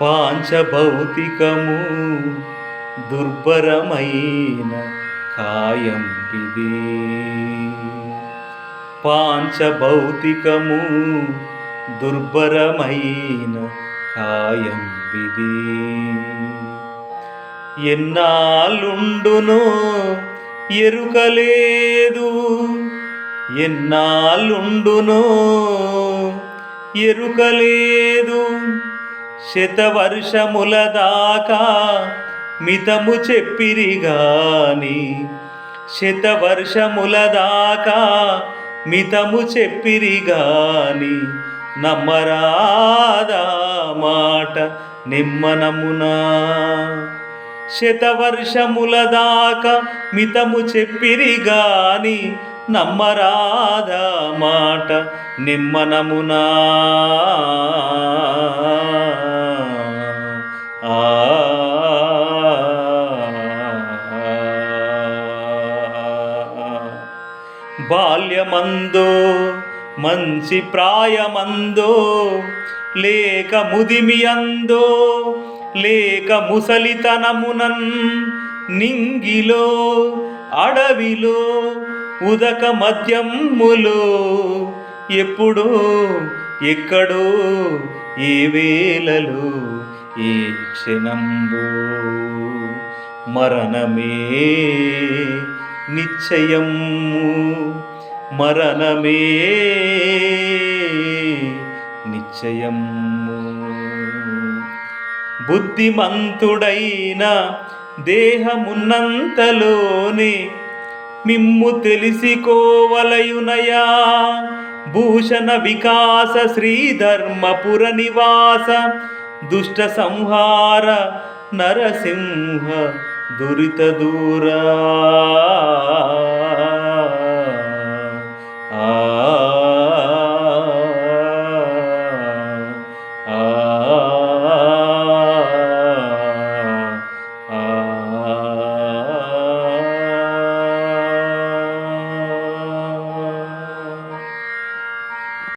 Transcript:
పాంచభౌతికము దుర్భరమైన కాయంపిది పాంచభౌతికము దుర్భరమైన కాయంపిది ఎన్నాళ్ళుండునో ఎరుకలేదు ఎన్నాళ్ళుండునో ఎరుకలేదు. శతవర్షముల దాకా మితము చెప్పిరిగాని శతవర్షముల దాకా మితము చెప్పిరిగాని నమ్మరాదా మాట నిమ్మనమునా. శతవర్షముల దాకా మితము చెప్పిరిగాని నమ్మరాదా మాట నిమ్మనమునా. బాల్యమందో మంచి ప్రాయమందో లేక ముదిమియందో లేక ముసలితనమునన్ నింగిలో అడవిలో ఉదక మద్యములో ఎప్పుడో ఎక్కడో ఏ వేళలో ఏ క్షణంబో మరణమే నిశ్చయము. మరణమే నిశ్చయం. బుద్ధిమంతుడైన దేహమున్నంతలోనే మిమ్ము తెలిసికోవలయునయా? భూషణ వికాస శ్రీధర్మపుర నివాస దుష్ట సంహార నరసింహ దురిత దూరా.